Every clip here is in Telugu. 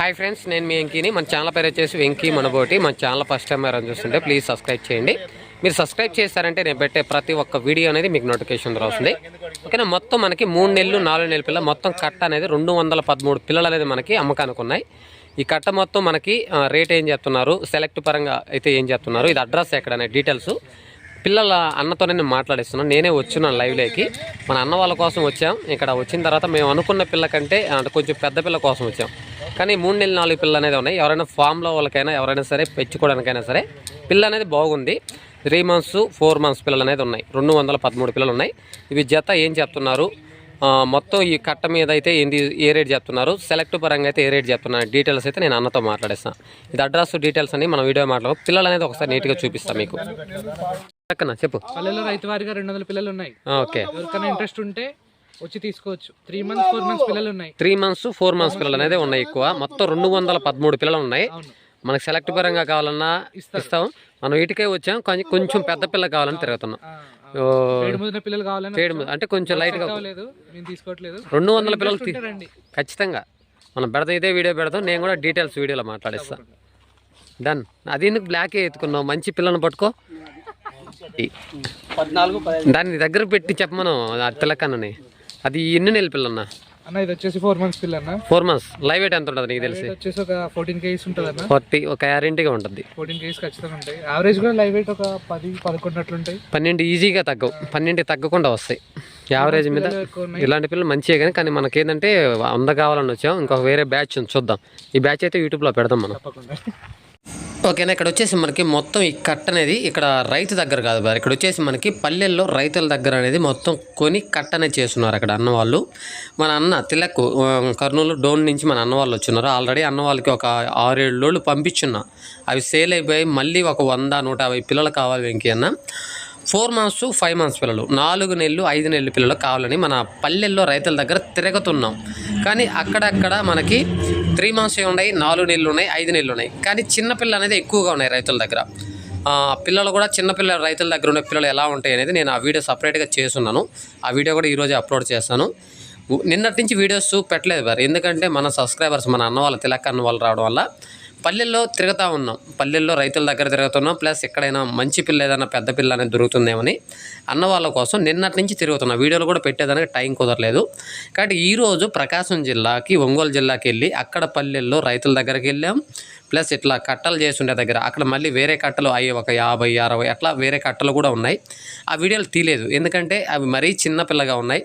హాయ్ ఫ్రెండ్స్ నేను మీ వెంకీని. మన ఛానల్ పేరు వచ్చేసి వెంకీ మనబోటి. మన ఛానల్ ఫస్ట్ టైం ఎవరైనా చూస్తుంటే ప్లీజ్ సబ్స్క్రైబ్ చేయండి. మీరు సబ్స్క్రైబ్ చేస్తారంటే నేను పెట్టే ప్రతి ఒక్క వీడియో అనేది మీకు నోటిఫికేషన్ ద్వారా వస్తుంది. ఓకేనా? మొత్తం మనకి మూడు నెలలు నాలుగు నెలల పిల్ల మొత్తం కట్ట అనేది రెండు వందల పదమూడు పిల్లలు అనేది మనకి అమ్మకానికి ఉన్నాయి. ఈ కట్ట మొత్తం మనకి రేట్ ఏం చెప్తున్నారు సెలెక్ట్ పరంగా అయితే ఏం చెప్తున్నారు ఇది అడ్రస్ ఎక్కడనే డీటెయిల్స్ పిల్లల అన్నతోనే నేను మాట్లాడిస్తున్నాను. నేనే వచ్చున్నాను లైవ్లోకి. మన అన్న వాళ్ళ కోసం వచ్చాం. ఇక్కడ వచ్చిన తర్వాత మేము అనుకున్న పిల్ల కంటే కొంచెం పెద్ద పిల్ల కోసం వచ్చాం. కానీ మూడు నెలలు నాలుగు పిల్లలు అనేది ఉన్నాయి. ఎవరైనా ఫామ్లో వాళ్ళకైనా ఎవరైనా సరే పెంచుకోవడానికైనా సరే పిల్ల అనేది బాగుంది. త్రీ మంత్స్ ఫోర్ మంత్స్ పిల్లలు అనేది ఉన్నాయి. రెండు వందల పదమూడు పిల్లలు ఉన్నాయి. ఇవి జత ఏం చెప్తున్నారు మొత్తం ఈ కట్ట మీద అయితే ఏంది ఏ రేట్ చెప్తున్నారు సెలెక్ట్ పరంగా అయితే ఏ రేట్ చెప్తున్నారు డీటెయిల్స్ అయితే నేను అన్నతో మాట్లాడేస్తాను ఇది అడ్రస్ డీటెయిల్స్ అని మనం వీడియో మాట్లాడు పిల్లలు అనేది ఒకసారి నీట్గా చూపిస్తాను మీకు. పక్కన చెప్పు. పల్లెలో రైతు వారిగా రెండు వందల పిల్లలు ఉన్నాయి. ఓకే. ఎవరికైనా ఇంట్రెస్ట్ ఉంటే వచ్చి తీసుకోవచ్చు. త్రీ మంత్స్ ఫోర్ మంత్స్ పిల్లలు ఉన్నాయి త్రీ మంత్స్ ఫోర్ మంత్స్ పిల్లలు అనేది ఉన్నాయి ఎక్కువ మొత్తం రెండు వందల పదమూడు పిల్లలు ఉన్నాయి అవును. మనకి సెలెక్ట్ పరంగా కావాలన్నా ఇస్తాం. మనం వీటికే వచ్చాం. కొంచెం కొంచెం పెద్ద పిల్ల కావాలని తిరుగుతున్నాం. పిల్లలు కావాలని అంటే కొంచెం లైట్గా తీసుకోవట్లేదు. రెండు వందల పిల్లలు ఖచ్చితంగా. మనం పెడతాం ఇదే వీడియో పెడతాం. నేను కూడా డీటెయిల్స్ వీడియోలో మాట్లాడిస్తాను డన్ అది ఎందుకు బ్లాక్ ఎత్తుకున్నావు? మంచి పిల్లను పట్టుకో. దాన్ని దగ్గర పెట్టి చెప్పమను ఆ తిలకన్నని. అది ఎన్ని నెలల పిల్లన్నా? అన్న ఇది వచ్చేసి ఫోర్ మంత్స్ పిల్ల అన్న ఫోర్ మంత్స్ లైవ్ వెయిట్ ఎంత ఉంటుంది నీకు తెలిసి? వచ్చేసి ఒక ఫోర్టీన్ కేజీస్ ఉంటుంది అన్న ఫార్టీ ఒక గ్యారెంటీగా ఉంటుంది. ఫోర్టీన్ కేజీస్ ఖచ్చితంగా ఉంటాయి. యావరేజ్ కూడా లైవ్ వెయిట్ ఒక పది పదకొండు పన్నెండు ఈజీగా తగ్గవు. పన్నెండు తగ్గకుండా వస్తాయి. యావరేజ్ మీద ఇలాంటి పిల్లలు మంచిగా కానీ కానీ మనకేంటంటే వంద కావాలని వచ్చాం. ఇంకొక వేరే బ్యాచ్ ఉంది చూద్దాం. ఈ బ్యాచ్ అయితే యూట్యూబ్లో పెడదాం మనం. తప్పకుండా. ఓకేనా ఇక్కడ వచ్చేసి మనకి మొత్తం ఈ కట్ట అనేది ఇక్కడ రైతు దగ్గర కాదు బారు ఇక్కడ వచ్చేసి మనకి పల్లెల్లో రైతుల దగ్గర అనేది మొత్తం కొని కట్ట అనేది చేస్తున్నారు అక్కడ అన్న వాళ్ళు. మన అన్న తిలక్ కర్నూలు డోన్ నుంచి మన అన్న వాళ్ళు వచ్చినారు. ఆల్రెడీ అన్న వాళ్ళకి ఒక ఆరేడు లోళ్ళు పంపించున్నా. అవి సేల్ అయిపోయి మళ్ళీ ఒక వంద నూట యాభై పిల్లలు కావాలి వెంకీ అన్న. ఫోర్ మంత్స్ ఫైవ్ మంత్స్ పిల్లలు. నాలుగు నెలలు ఐదు నెలలు పిల్లలు కావాలని మన పల్లెల్లో రైతుల దగ్గర తిరగతున్నాం. కానీ అక్కడక్కడ మనకి త్రీ మంత్స్ ఉన్నాయి నాలుగు నెలలు ఉన్నాయి ఐదు నెలలు ఉన్నాయి. కానీ చిన్నపిల్ల అనేది ఎక్కువగా ఉన్నాయి రైతుల దగ్గర. పిల్లలు కూడా చిన్నపిల్ల రైతుల దగ్గర ఉన్న పిల్లలు ఎలా ఉంటాయి అనేది నేను ఆ వీడియో సపరేట్గా చేస్తున్నాను. ఆ వీడియో కూడా ఈరోజు అప్లోడ్ చేస్తాను. నిన్నటి నుంచి వీడియోస్ పెట్టలేదు మరి. ఎందుకంటే మన సబ్స్క్రైబర్స్ మన అన్న వాళ్ళ తిలక్ అన్న వాళ్ళు రావడం వల్ల పల్లెల్లో తిరుగుతూ ఉన్నాం. పల్లెల్లో రైతుల దగ్గర తిరుగుతున్నాం. ప్లస్ ఎక్కడైనా మంచి పిల్ల ఏదైనా పెద్ద పిల్ల అనేది దొరుకుతుందేమని అన్న వాళ్ళ కోసం నిన్నటి నుంచి తిరుగుతున్నాం. వీడియోలు కూడా పెట్టేదానికి టైం కుదరలేదు. కాబట్టి ఈరోజు ప్రకాశం జిల్లాకి ఒంగోలు జిల్లాకి వెళ్ళి అక్కడ పల్లెల్లో రైతుల దగ్గరికి వెళ్ళాం. ప్లస్ ఇట్లా కట్టలు చేస్తుండే దగ్గర అక్కడ మళ్ళీ వేరే కట్టలు అయ్యి ఒక యాభై అరవై అట్లా వేరే కట్టలు కూడా ఉన్నాయి. ఆ వీడియోలు తీయలేదు. ఎందుకంటే అవి మరీ చిన్న పిల్లగా ఉన్నాయి.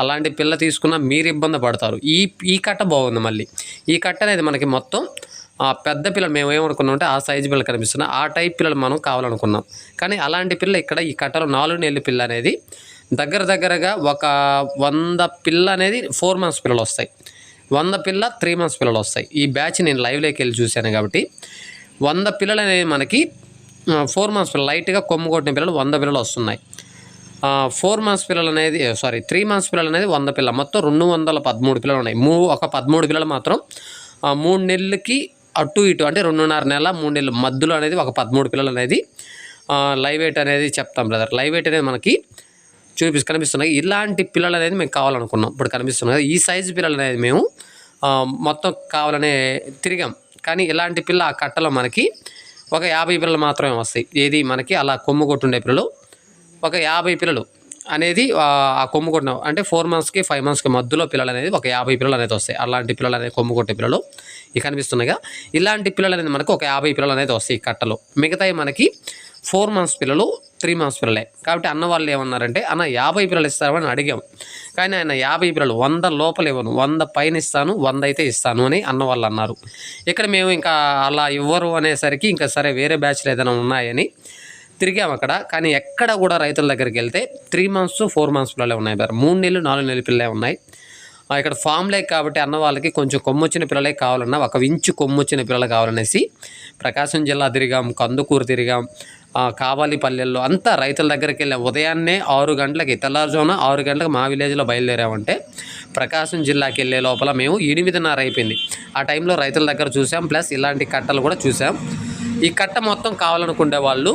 అలాంటి పిల్ల తీసుకున్న మీరు ఇబ్బంది పడతారు. ఈ ఈ కట్ట బాగుంది మళ్ళీ. ఈ కట్ట అనేది మనకి మొత్తం ఆ పెద్ద పిల్లలు మేము ఏమనుకున్నాం అంటే ఆ సైజు పిల్లలు కనిపిస్తున్నాయి ఆ టైప్ పిల్లలు మనం కావాలనుకున్నాం. కానీ అలాంటి పిల్ల ఇక్కడ ఈ కట్టలో నాలుగు నెలల పిల్ల అనేది దగ్గర దగ్గరగా ఒక వంద పిల్ల అనేది ఫోర్ మంత్స్ పిల్లలు వస్తాయి. వంద పిల్ల త్రీ మంత్స్ పిల్లలు వస్తాయి. ఈ బ్యాచ్ నేను లైవ్లోకి వెళ్ళి చూశాను కాబట్టి వంద పిల్లలు అనేది మనకి ఫోర్ మంత్స్ పిల్లలు లైట్గా కొమ్ము కొట్టిన పిల్లలు వంద పిల్లలు వస్తున్నాయి. ఫోర్ మంత్స్ పిల్లలు అనేది సారీ త్రీ మంత్స్ పిల్లలు అనేది వంద పిల్ల. మొత్తం రెండు వందల పదమూడు పిల్లలు ఉన్నాయి. మూ ఒక పదమూడు పిల్లలు మాత్రం మూడు నెలలకి అటు ఇటు అంటే రెండున్నర నెల మూడు నెలల మధ్యలో అనేది ఒక పదమూడు పిల్లలు అనేది లైవ్ వెయిట్ అనేది చెప్తాం బ్రదర్. లైవ్ వెయిట్ అనేది మనకి చూపి కనిపిస్తున్నాయి. ఇలాంటి పిల్లలు అనేది మేము కావాలనుకున్నాం. ఇప్పుడు కనిపిస్తున్నాయి ఈ సైజు పిల్లలు అనేది మేము మొత్తం కావాలనే తిరిగాం. కానీ ఇలాంటి పిల్ల ఆ కట్టలో మనకి ఒక యాభై పిల్లలు మాత్రమే వస్తాయి. ఏది మనకి అలా కొమ్ము కొట్టుండే పిల్లలు ఒక యాభై పిల్లలు అనేది ఆ కొమ్ము కొట్టిన అంటే ఫోర్ మంత్స్కి ఫైవ్ మంత్స్కి మధ్యలో పిల్లలు అనేది ఒక యాభై పిల్లలు అనేది వస్తాయి. అలాంటి పిల్లలు అనేది కొమ్ము కొట్టే పిల్లలు ఇవి కనిపిస్తున్నాయిగా. ఇలాంటి పిల్లలు అనేది మనకు ఒక యాభై పిల్లలు అనేది వస్తాయి కట్టలు. మిగతాయి మనకి ఫోర్ మంత్స్ పిల్లలు త్రీ మంత్స్ పిల్లలే. కాబట్టి అన్న వాళ్ళు ఏమన్నారంటే అన్న యాభై పిల్లలు ఇస్తారని అడిగాం. కానీ ఆయన యాభై పిల్లలు వంద లోపల ఇవ్వను. వంద పైన ఇస్తాను వంద అయితే ఇస్తాను అని అన్న వాళ్ళు అన్నారు. ఇక్కడ మేము ఇంకా అలా ఇవ్వరు అనేసరికి ఇంకా సరే వేరే బ్యాచ్లు ఏదైనా ఉన్నాయని తిరిగాం అక్కడ కానీ ఎక్కడ కూడా రైతుల దగ్గరికి వెళ్తే త్రీ మంత్స్ ఫోర్ మంత్స్ పిల్లలే ఉన్నాయి బారు మూడు నెలలు నాలుగు నెలలు పిల్లలే ఉన్నాయి. ఇక్కడ ఫామ్ లేక్ కాబట్టి అన్న వాళ్ళకి కొంచెం కొమ్మొచ్చిన పిల్లలే కావాలన్నా ఒక ఇంచు కొమ్మొచ్చిన పిల్లలు కావాలనేసి ప్రకాశం జిల్లా తిరిగాం కందుకూరు తిరిగాం కావాలి పల్లెల్లో అంతా రైతుల దగ్గరికి వెళ్ళాం. ఉదయాన్నే ఆరు గంటలకి తెల్లారుజామున ఆరు గంటలకు మా విలేజ్లో బయలుదేరామంటే ప్రకాశం జిల్లాకి వెళ్ళే లోపల మేము ఎనిమిదిన్నర అయిపోయింది. ఆ టైంలో రైతుల దగ్గర చూసాం ప్లస్ ఇలాంటి కట్టలు కూడా చూసాం. ఈ కట్ట మొత్తం కావాలనుకునే వాళ్ళు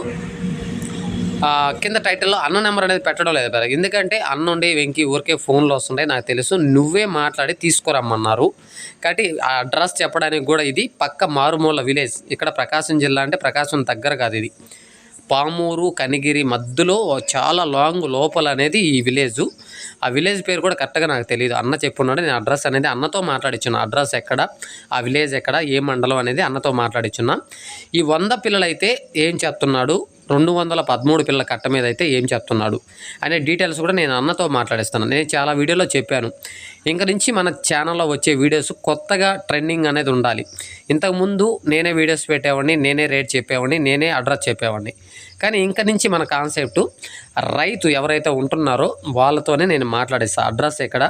కింద టైటిల్లో అన్న నెంబర్ అనేది పెట్టడం లేదు పెద్ద ఎందుకంటే అన్న ఉండి వెంకి ఊరికే ఫోన్లు వస్తుంటాయి నాకు తెలుసు. నువ్వే మాట్లాడి తీసుకురమ్మన్నారు. కాబట్టి ఆ అడ్రస్ చెప్పడానికి కూడా ఇది పక్క మారుమూల విలేజ్. ఇక్కడ ప్రకాశం జిల్లా అంటే ప్రకాశం దగ్గర కాదు ఇది. పామూరు కనిగిరి మధ్యలో చాలా లాంగ్ లోపల అనేది ఈ విలేజ్. ఆ విలేజ్ పేరు కూడా కరెక్ట్గా నాకు తెలియదు అన్న చెప్పున్నాడు నేను అడ్రస్ అనేది అన్నతో మాట్లాడిచ్చున్నా. అడ్రస్ ఎక్కడ ఆ విలేజ్ ఎక్కడ ఏ మండలం అనేది అన్నతో మాట్లాడిచ్చున్నా. ఈ వంద పిల్లలైతే ఏం చెప్తున్నాడు? రెండు వందల పదమూడు పిల్లల కట్ట మీద అయితే ఏం చెప్తున్నాడు అనే డీటెయిల్స్ కూడా నేను అన్నతో మాట్లాడిస్తాను. నేను చాలా వీడియోలో చెప్పాను. ఇంక నుంచి మన ఛానల్లో వచ్చే వీడియోస్ కొత్తగా ట్రెండింగ్ అనేది ఉండాలి. ఇంతకుముందు నేనే వీడియోస్ పెట్టేవాడిని నేనే రేట్ చెప్పేవాడిని నేనే అడ్రస్ చెప్పేవాడిని. కానీ ఇంక నుంచి మన కాన్సెప్ట్ రైతు ఎవరైతే ఉంటున్నారో వాళ్ళతోనే నేను మాట్లాడేస్తాను అడ్రస్ ఎక్కడ?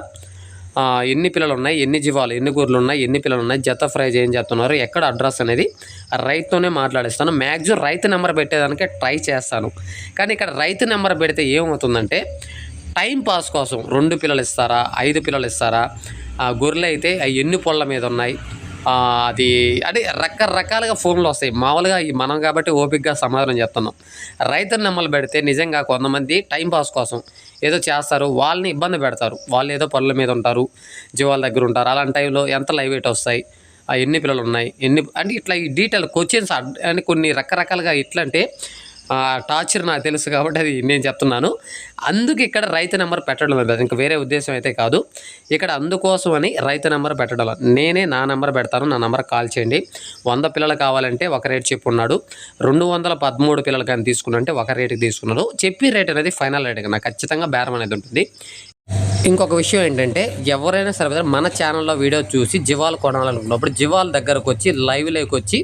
ఎన్ని పిల్లలు ఉన్నాయి ఎన్ని జీవాలు ఎన్ని గొర్రెలు ఉన్నాయి ఎన్ని పిల్లలు ఉన్నాయి జత ప్రైజ్ ఏం చేస్తున్నారు ఎక్కడ అడ్రస్ అనేది ఆ రైతుతోనే మాట్లాడిస్తాను. మ్యాక్సిమం రైతు నెంబర్ పెట్టేదానికే ట్రై చేస్తాను. కానీ ఇక్కడ రైతు నెంబర్ పెడితే ఏమవుతుందంటే టైం పాస్ కోసం రెండు పిల్లలు ఇస్తారా ఐదు పిల్లలు ఇస్తారా ఆ గొర్రెలు అయితే అవి ఎన్ని పొళ్ళ మీద ఉన్నాయి అది అంటే రకరకాలుగా ఫోన్లు వస్తాయి. మామూలుగా మనం కాబట్టి ఓపికగా సమాధానం చెప్తున్నాం. రైతులు నెమ్మలు పెడితే నిజంగా కొంతమంది టైంపాస్ కోసం ఏదో చేస్తారు. వాళ్ళని ఇబ్బంది పెడతారు. వాళ్ళు ఏదో పనుల మీద ఉంటారు. జీవాల దగ్గర ఉంటారు. అలాంటి టైంలో ఎంత లైవ్ వెయిట్ వస్తాయి? ఆ ఎన్ని పిల్లలు ఉన్నాయి? ఎన్ని అంటే ఇట్లా ఈ డీటెయిల్ క్వశ్చన్స్ అని కొన్ని రకరకాలుగా ఇట్లా అంటే టార్చర్ నాకు తెలుసు కాబట్టి అది నేను చెప్తున్నాను. అందుకు ఇక్కడ రైతు నెంబర్ పెట్టడం లేదు. ఇంకా వేరే ఉద్దేశం అయితే కాదు. ఇక్కడ అందుకోసం అని రైతు నెంబర్ పెట్టడం నేనే నా నెంబర్ పెడతాను. నా నెంబర్ కాల్ చేయండి. వంద పిల్లలు కావాలంటే ఒక రేట్ చెప్పున్నాడు రెండు వందల పదమూడు పిల్లలు కానీ తీసుకున్నంటే ఒక రేటుకి తీసుకున్నాడు. చెప్పి రేట్ అనేది ఫైనల్ రేట్ నాకు ఖచ్చితంగా బేరం అనేది ఉంటుంది. ఇంకొక విషయం ఏంటంటే ఎవరైనా సరే మన ఛానల్లో వీడియో చూసి జీవాలు కొనాలనుకున్నప్పుడు జీవాల దగ్గరకు వచ్చి లైవ్లోకి వచ్చి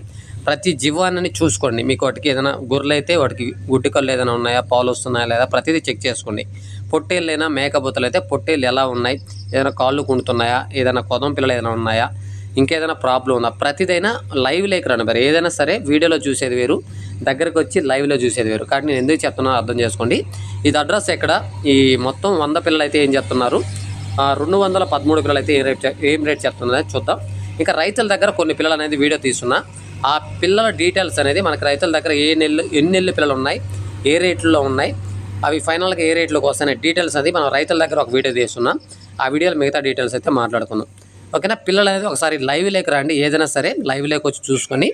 ప్రతి జీవాన్ని చూసుకోండి. మీకు వాటికి ఏదైనా గుర్రలైతే వాటికి గుడ్డి ఏదైనా ఉన్నాయా పాలు వస్తున్నాయా లేదా ప్రతిదీ చెక్ చేసుకోండి. పొట్టేళ్ళైనా మేకపోతలు అయితే పొట్టేళ్ళు ఎలా ఉన్నాయి ఏదైనా కాళ్ళు కుంటున్నాయా ఏదైనా కొదం పిల్లలు ఏదైనా ఉన్నాయా ఇంకేదైనా ప్రాబ్లం ఉందా? ప్రతిదైనా లైవ్ లేక రండి ఏదైనా సరే వీడియోలో చూసేది వేరు దగ్గరకు వచ్చి లైవ్లో చూసేది వేరు. కానీ నేను ఎందుకు చెప్తున్నానో అర్థం చేసుకోండి. ఇది అడ్రస్ ఎక్కడ? ఈ మొత్తం వంద పిల్లలు అయితే ఏం చెప్తున్నారు? రెండు వందల పదమూడు పిల్లలు అయితే ఏం రేట్ ఏం రేట్ చెప్తున్నారో చూద్దాం. ఇంకా రైతుల దగ్గర కొన్ని పిల్లలు అనేది వీడియో తీసుకున్నా ఆ పిల్లల డీటెయిల్స్ అనేది మనకి రైతుల దగ్గర ఏ నెల్లు ఎన్ని నెల్లు పిల్లలు ఉన్నాయి ఏ రేట్లలో ఉన్నాయి అవి ఫైనల్గా ఏ రేట్లోకి వస్తాయనే డీటెయిల్స్ అది మనం రైతుల దగ్గర ఒక వీడియో తీసుకున్నాం ఆ వీడియోలో మిగతా డీటెయిల్స్ అయితే మాట్లాడుకుందాం. ఓకేనా? పిల్లలు అనేది ఒకసారి లైవ్ లేక రండి. ఏదైనా సరే లైవ్ లేక వచ్చి చూసుకొని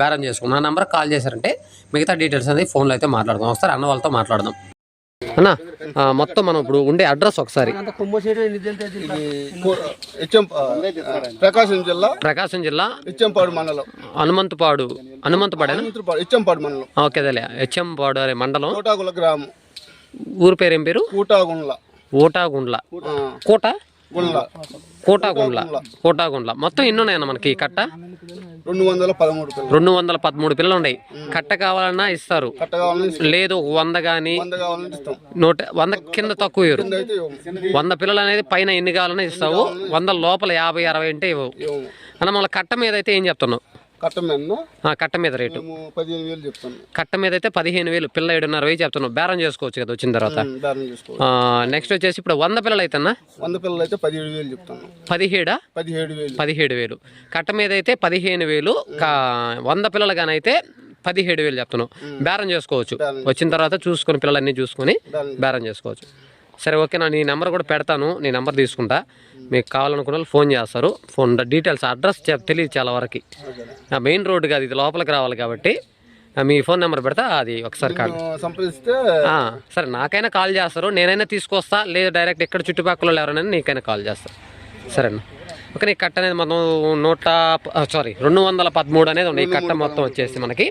బేరం చేసుకుని నా నెంబర్ కాల్ చేశారంటే మిగతా డీటెయిల్స్ అనేది ఫోన్లో అయితే మాట్లాడుకుందాం. ఒకసారి అన్న వాళ్ళతో మాట్లాడదాం. అన్న మొత్తం మనం ఇప్పుడు ఉండే అడ్రస్ ఒకసారి. హెచ్ఎం ప్రకాశం జిల్లా. ప్రకాశం జిల్లా? హెచ్ఎంపాడు మండలం. హనుమంతుపాడు. హనుమంతుపాడు హెచ్ఎంపాడు మండలం. ఓకే అదేలే. హెచ్ఎంపాడు అనే మండలం. కోటాగుల గ్రామం. ఊరు పేరు ఏం పేరు? కూటాగుండ్ల. ఓటాగుండ్ల ఆ, కోట? గుండ్ల కోటాగుండ్ల. కోటాగుండ్ల. మొత్తం ఎన్ని ఉన్నాయన్న మనకి కట్ట? రెండు వందల పదమూడు పిల్లలు. రెండు వందల పదమూడు పిల్లలు ఉన్నాయి కట్ట కావాలన్నా ఇస్తారు. కట్ట కావాలని ఇస్తాం. లేదు వంద కానీ వంద కావాలని ఇస్తాం. నూట వంద కింద తక్కువ ఇవ్వరు. కింద అయితే ఇవ్వము. వంద పిల్లలు అనేది పైన ఎన్ని కావాలన్నా ఇస్తావు. వంద లోపల యాభై అరవై అంటే ఇవ్వవు. ఇవ్వము. అన్న మళ్ళీ కట్ట మీద అయితే ఏం చెప్తున్నావు? కట్ట మీద ఆ, కట్ట మీద రేటు. మేము పదిహేను వేలు చెప్తాను కట్ట మీద అయితే పదిహేను వేలు పిల్ల ఏడున్నర వేలు చెప్తున్నావు బేరం చేసుకోవచ్చు కదా వచ్చిన తర్వాత. నెక్స్ట్ వచ్చేసి ఇప్పుడు వంద పిల్లలు అయితే అన్న వంద పిల్లలు అయితే పదిహేడు వేలు చెప్తాను పదిహేడా? పదిహేడు వేలు. పదిహేడు వేలు. కట్ట మీద అయితే పదిహేను వేలు వంద పిల్లలు కానీ అయితే పదిహేడు వేలు చెప్తున్నావు బేరం చేసుకోవచ్చు. వచ్చిన తర్వాత చూసుకొని పిల్లలన్నీ చూసుకొని బేరం చేసుకోవచ్చు. సరే ఓకే నా నీ నెంబర్ కూడా పెడతాను. నీ నెంబర్ తీసుకుంటా. మీకు కావాలనుకున్న వాళ్ళు ఫోన్ చేస్తారు. ఫోన్ డీటెయిల్స్ అడ్రస్ చెప్ తెలియదు చాలా వరకు. మెయిన్ రోడ్ కాదు ఇది లోపలికి రావాలి కాబట్టి మీ ఫోన్ నెంబర్ పెడతా అది ఒకసారి కాల్. సంప్రదిస్తే సరే నాకైనా కాల్ చేస్తారు. నేనైనా తీసుకొస్తా. లేదా డైరెక్ట్ ఎక్కడ చుట్టుపక్కల ఎవరైనా నీకైనా కాల్ చేస్తా. సరేనా? ఓకే ఈ కట్ట అనేది మొత్తం నూట సారీ రెండు వందల పదమూడు అనేది ఉంది ఈ కట్ట మొత్తం వచ్చేసి మనకి.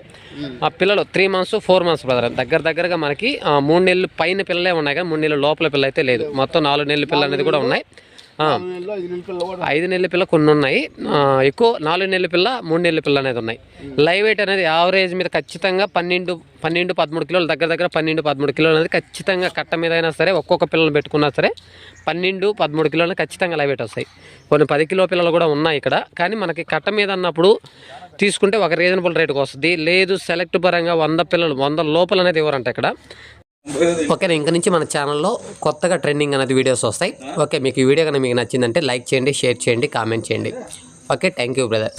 ఆ పిల్లలు three months four months brother దగ్గర దగ్గరగా మనకి మూడు నెలలు పైన పిల్లలే ఉన్నాయి కానీ మూడు నెలలు లోపల పిల్ల అయితే లేదు. మొత్తం నాలుగు నెలల పిల్ల అనేది కూడా ఉన్నాయి. ఐదు నెలల పిల్ల కొన్ని ఉన్నాయి. ఎక్కువ నాలుగు నెలల పిల్ల మూడు నెలల పిల్ల అనేది ఉన్నాయి. లైవ్ వెయిట్ అనేది యావరేజ్ మీద ఖచ్చితంగా పన్నెండు పన్నెండు పదమూడు కిలోలు దగ్గర దగ్గర పన్నెండు పదమూడు కిలోలు అనేది ఖచ్చితంగా కట్ట మీద అయినా సరే ఒక్కొక్క పిల్లలు పెట్టుకున్నా సరే పన్నెండు పదమూడు కిలోలు ఖచ్చితంగా లైవ్ వెయిట్ వస్తాయి. కొన్ని పది కిలో పిల్లలు కూడా ఉన్నాయి ఇక్కడ. కానీ మనకి కట్ట మీద అన్నప్పుడు తీసుకుంటే ఒక రీజనబుల్ రేటుకి వస్తుంది. లేదు సెలెక్ట్ పరంగా వంద పిల్లలు వంద లోపల అనేది ఎవరంట ఇక్కడ. ఓకే ఇంక నుంచి మన ఛానల్లో కొత్తగా ట్రెండింగ్ అనేది వీడియోస్ వస్తాయి. ఓకే మీకు ఈ వీడియో కనుక మీకు నచ్చిందంటే లైక్ చేయండి షేర్ చేయండి కామెంట్ చేయండి. Okay thank you brother.